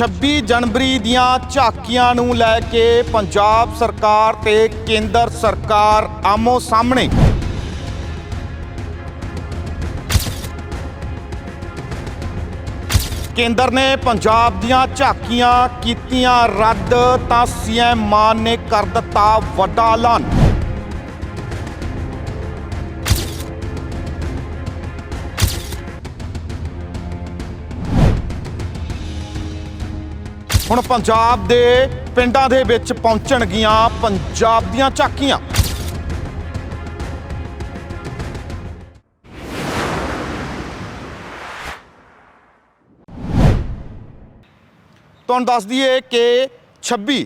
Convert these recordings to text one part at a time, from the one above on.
26 ਜਨਵਰੀ ਦੀਆਂ ਝਾਕੀਆਂ ਨੂੰ ਲੈ ਕੇ ਪੰਜਾਬ ਸਰਕਾਰ ਤੇ ਕੇਂਦਰ ਸਰਕਾਰ ਆਮੋ ਸਾਹਮਣੇ। ਕੇਂਦਰ ਨੇ ਪੰਜਾਬ ਦੀਆਂ ਝਾਕੀਆਂ ਕੀਤੀਆਂ ਰੱਦ ਤਾਂ ਸੀਐਮ ਮਾਨ ਨੇ ਕਰ ਦਿੱਤਾ ਵੱਡਾ ਐਲਾਨ। ਹੁਣ ਪੰਜਾਬ ਦੇ ਪਿੰਡਾਂ ਦੇ ਵਿੱਚ ਪਹੁੰਚਣਗੀਆਂ ਪੰਜਾਬ ਦੀਆਂ ਝਾਕੀਆਂ। ਤੁਹਾਨੂੰ ਦੱਸ ਦਈਏ ਕਿ 26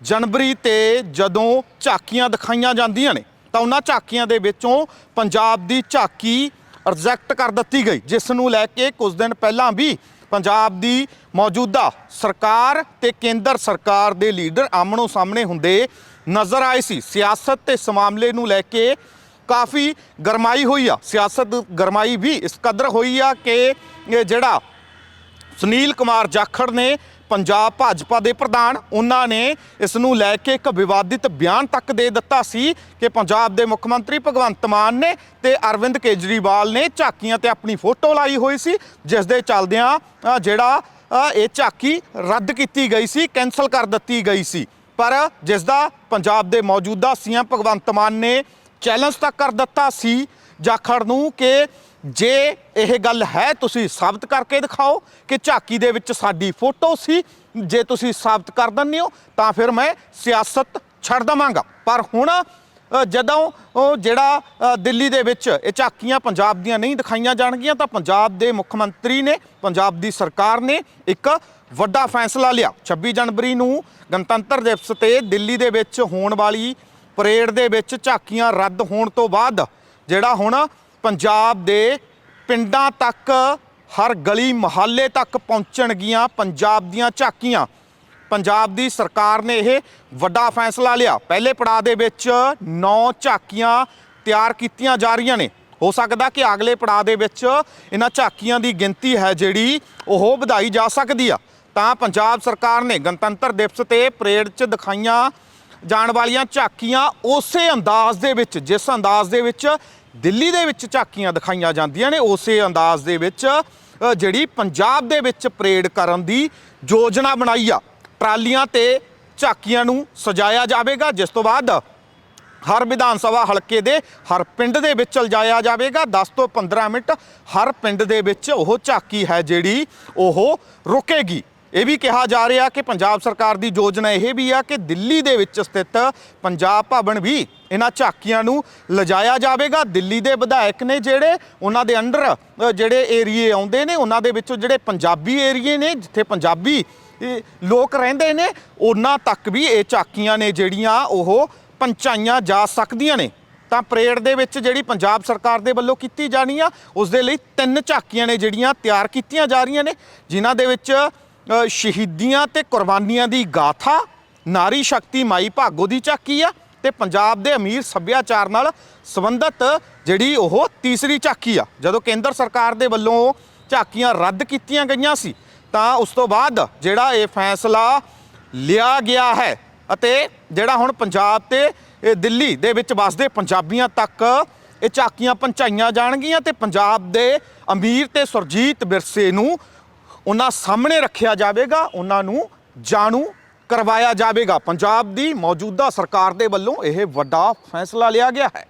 ਜਨਵਰੀ ਤੇ ਜਦੋਂ ਝਾਕੀਆਂ ਦਿਖਾਈਆਂ ਜਾਂਦੀਆਂ ਨੇ, ਤਾਂ ਉਹਨਾਂ ਝਾਕੀਆਂ ਦੇ ਵਿੱਚੋਂ ਪੰਜਾਬ ਦੀ ਝਾਕੀ ਰਿਜੈਕਟ ਕਰ ਦਿੱਤੀ ਗਈ, ਜਿਸ ਨੂੰ ਲੈ ਕੇ ਕੁਝ ਦਿਨ ਪਹਿਲਾਂ ਵੀ ਪੰਜਾਬ ਦੀ ਮੌਜੂਦਾ ਸਰਕਾਰ ਤੇ ਕੇਂਦਰ ਸਰਕਾਰ ਦੇ ਲੀਡਰ ਆਮਣੋ ਸਾਹਮਣੇ ਹੁੰਦੇ ਨਜ਼ਰ ਆਏ ਸੀ। ਸਿਆਸਤ ਤੇ ਇਸ ਮਾਮਲੇ ਨੂੰ ਲੈ ਕੇ ਕਾਫੀ ਗਰਮਾਈ ਹੋਈ ਆ। ਸਿਆਸਤ ਗਰਮਾਈ ਵੀ ਇਸ ਕਦਰ ਹੋਈ ਆ ਕਿ ਜਿਹੜਾ ਸੁਨੀਲ ਕੁਮਾਰ ਜਾਖੜ ਨੇ ਪੰਜਾਬ ਭਾਜਪਾ ਦੇ ਪ੍ਰਧਾਨ, ਉਹਨਾਂ ਨੇ ਇਸ ਨੂੰ ਲੈ ਕੇ ਇੱਕ ਵਿਵਾਦਿਤ ਬਿਆਨ ਤੱਕ ਦੇ ਦਿੱਤਾ ਸੀ ਕਿ ਪੰਜਾਬ ਦੇ ਮੁੱਖ ਮੰਤਰੀ ਭਗਵੰਤ ਮਾਨ ਨੇ ਤੇ ਅਰਵਿੰਦ ਕੇਜਰੀਵਾਲ ਨੇ ਝਾਕੀਆਂ ਤੇ ਆਪਣੀ ਫੋਟੋ ਲਾਈ ਹੋਈ ਸੀ, ਜਿਸ ਦੇ ਚੱਲਦਿਆਂ ਜਿਹੜਾ ਇਹ ਝਾਕੀ ਰੱਦ ਕੀਤੀ ਗਈ ਸੀ ਕੈਨਸਲ ਕਰ ਦਿੱਤੀ ਗਈ ਸੀ। ਪਰ ਜਿਸ ਦਾ ਪੰਜਾਬ ਦੇ ਮੌਜੂਦਾ ਸੀਐਮ ਭਗਵੰਤ ਮਾਨ ਨੇ ਚੈਲੰਜ ਤੱਕ ਕਰ ਦਿੱਤਾ ਸੀ, ਜਾਖੜ ਨੂੰ ਕਿ ਜੇ ਇਹ ਗੱਲ ਹੈ, ਤੁਸੀਂ ਸਾਬਤ ਕਰਕੇ ਦਿਖਾਓ ਕਿ ਝਾਕੀ ਦੇ ਵਿੱਚ ਸਾਡੀ ਫੋਟੋ ਸੀ। ਜੇ ਤੁਸੀਂ ਸਾਬਤ ਕਰ ਦਿੰਦੇ ਹੋ, ਤਾਂ ਫਿਰ ਮੈਂ ਸਿਆਸਤ ਛੱਡ ਦਵਾਂਗਾ। ਪਰ ਹੁਣ ਜਦੋਂ ਉਹ ਜਿਹੜਾ ਦਿੱਲੀ ਦੇ ਵਿੱਚ ਇਹ ਝਾਕੀਆਂ ਪੰਜਾਬ ਦੀਆਂ ਨਹੀਂ ਦਿਖਾਈਆਂ ਜਾਣਗੀਆਂ, ਤਾਂ ਪੰਜਾਬ ਦੇ ਮੁੱਖ ਮੰਤਰੀ ਨੇ, ਪੰਜਾਬ ਦੀ ਸਰਕਾਰ ਨੇ ਇੱਕ ਵੱਡਾ ਫੈਸਲਾ ਲਿਆ। 26 ਜਨਵਰੀ ਨੂੰ ਗਣਤੰਤਰ ਦਿਵਸ ਤੇ ਦਿੱਲੀ ਦੇ ਵਿੱਚ ਹੋਣ ਵਾਲੀ ਪਰੇਡ ਦੇ ਵਿੱਚ ਝਾਕੀਆਂ ਰੱਦ ਹੋਣ ਤੋਂ ਬਾਅਦ, ਜਿਹੜਾ ਹੁਣ ਪੰਜਾਬ ਦੇ ਪਿੰਡਾਂ ਤੱਕ ਹਰ ਗਲੀ ਮੁਹੱਲੇ ਤੱਕ ਪਹੁੰਚਣਗੀਆਂ ਪੰਜਾਬ ਦੀਆਂ ਝਾਕੀਆਂ। ਪੰਜਾਬ ਦੀ ਸਰਕਾਰ ਨੇ ਇਹ ਵੱਡਾ ਫੈਸਲਾ ਲਿਆ। ਪਹਿਲੇ ਪੜਾਅ ਦੇ ਵਿੱਚ 9 ਝਾਕੀਆਂ ਤਿਆਰ ਕੀਤੀਆਂ ਜਾ ਰਹੀਆਂ ਨੇ। ਹੋ ਸਕਦਾ ਕਿ ਅਗਲੇ ਪੜਾਅ ਦੇ ਵਿੱਚ ਇਹਨਾਂ ਝਾਕੀਆਂ ਦੀ ਗਿਣਤੀ ਹੈ ਜਿਹੜੀ ਉਹ ਵਧਾਈ ਜਾ ਸਕਦੀ ਆ। ਤਾਂ ਪੰਜਾਬ ਸਰਕਾਰ ਨੇ ਗਣਤੰਤਰ ਦਿਵਸ ਤੇ ਪਰੇਡ 'ਚ ਦਿਖਾਈਆਂ ਜਾਣ ਵਾਲੀਆਂ ਝਾਕੀਆਂ ਉਸੇ ਅੰਦਾਜ਼ ਦੇ ਵਿੱਚ, ਜਿਸ ਅੰਦਾਜ਼ ਦੇ ਵਿੱਚ ਦਿੱਲੀ ਦੇ ਵਿੱਚ ਝਾਕੀਆਂ ਦਿਖਾਈਆਂ ਜਾਂਦੀਆਂ ਨੇ। ਉਸੇ ਅੰਦਾਜ਼ ਦੇ ਵਿੱਚ ਜਿਹੜੀ ਪੰਜਾਬ ਦੇ ਵਿੱਚ ਪਰੇਡ ਕਰਨ ਦੀ ਯੋਜਨਾ ਬਣਾਈ ਆ, ਟਰਾਲੀਆਂ ਤੇ ਝਾਕੀਆਂ ਨੂੰ ਸਜਾਇਆ ਜਾਵੇਗਾ, ਜਿਸ ਤੋਂ ਬਾਅਦ ਹਰ ਵਿਧਾਨ ਸਭਾ ਹਲਕੇ ਦੇ ਹਰ ਪਿੰਡ ਦੇ ਵਿੱਚ ਲਜਾਇਆ ਜਾਵੇਗਾ। 10 ਤੋਂ 15 ਮਿੰਟ ਹਰ ਪਿੰਡ ਦੇ ਵਿੱਚ ਉਹ ਝਾਕੀ ਹੈ ਜਿਹੜੀ ਉਹ ਰੁਕੇਗੀ। ਇਹ ਵੀ ਕਿਹਾ ਜਾ ਰਿਹਾ ਕਿ ਪੰਜਾਬ ਸਰਕਾਰ ਦੀ ਯੋਜਨਾ ਇਹ ਵੀ ਆ ਕਿ ਦਿੱਲੀ ਦੇ ਵਿੱਚ ਸਥਿਤ ਪੰਜਾਬ ਭਵਨ ਵੀ ਇਹਨਾਂ ਝਾਕੀਆਂ ਨੂੰ ਲਜਾਇਆ ਜਾਵੇਗਾ। ਦਿੱਲੀ ਦੇ ਵਿਧਾਇਕ ਨੇ ਜਿਹੜੇ ਉਹਨਾਂ ਦੇ ਅੰਡਰ ਜਿਹੜੇ ਏਰੀਏ ਆਉਂਦੇ ਨੇ, ਉਹਨਾਂ ਦੇ ਵਿੱਚੋਂ ਜਿਹੜੇ ਪੰਜਾਬੀ ਏਰੀਏ ਨੇ, ਜਿੱਥੇ ਪੰਜਾਬੀ ਲੋਕ ਰਹਿੰਦੇ ਨੇ, ਉਹਨਾਂ ਤੱਕ ਵੀ ਇਹ ਝਾਕੀਆਂ ਨੇ ਜਿਹੜੀਆਂ ਉਹ ਪਹੁੰਚਾਈਆਂ ਜਾ ਸਕਦੀਆਂ ਨੇ। ਤਾਂ ਪਰੇਡ ਦੇ ਵਿੱਚ ਜਿਹੜੀ ਪੰਜਾਬ ਸਰਕਾਰ ਦੇ ਵੱਲੋਂ ਕੀਤੀ ਜਾਣੀ ਆ ਉਸ ਦੇ ਲਈ ਤਿੰਨ ਝਾਕੀਆਂ ਨੇ ਜਿਹੜੀਆਂ ਤਿਆਰ ਕੀਤੀਆਂ ਜਾ ਰਹੀਆਂ ਨੇ, ਜਿਨ੍ਹਾਂ ਦੇ ਵਿੱਚ ਸ਼ਹੀਦੀਆਂ ਤੇ ਕੁਰਬਾਨੀਆਂ ਦੀ ਗਾਥਾ, ਨਾਰੀ ਸ਼ਕਤੀ ਮਾਈ ਭਾਗੋ ਦੀ ਝਾਕੀ ਆ ਤੇ ਪੰਜਾਬ ਦੇ ਅਮੀਰ ਸੱਭਿਆਚਾਰ ਨਾਲ ਸੰਬੰਧਿਤ ਜਿਹੜੀ ਉਹ ਤੀਸਰੀ ਝਾਕੀ ਆ। ਜਦੋਂ ਕੇਂਦਰ ਸਰਕਾਰ ਦੇ ਵੱਲੋਂ ਝਾਕੀਆਂ ਰੱਦ ਕੀਤੀਆਂ ਗਈਆਂ ਸੀ, ਤਾਂ ਉਸ ਤੋਂ ਬਾਅਦ ਜਿਹੜਾ ਇਹ ਫੈਸਲਾ ਲਿਆ ਗਿਆ ਹੈ ਅਤੇ ਜਿਹੜਾ ਹੁਣ ਪੰਜਾਬ ਤੇ, ਇਹ ਦਿੱਲੀ ਦੇ ਵਿੱਚ ਵਸਦੇ ਪੰਜਾਬੀਆਂ ਤੱਕ ਇਹ ਝਾਕੀਆਂ ਪਹੁੰਚਾਈਆਂ ਜਾਣਗੀਆਂ ਤੇ ਪੰਜਾਬ ਦੇ ਅਮੀਰ ਤੇ ਸੁਰਜੀਤ ਵਿਰਸੇ ਨੂੰ ਉਹਨਾਂ ਸਾਹਮਣੇ ਰੱਖਿਆ ਜਾਵੇਗਾ, ਉਹਨਾਂ ਨੂੰ ਜਾਣੂ ਕਰਵਾਇਆ ਜਾਵੇਗਾ। ਪੰਜਾਬ ਦੀ ਮੌਜੂਦਾ ਸਰਕਾਰ ਦੇ ਵੱਲੋਂ ਇਹ ਵੱਡਾ ਫੈਸਲਾ ਲਿਆ ਗਿਆ ਹੈ।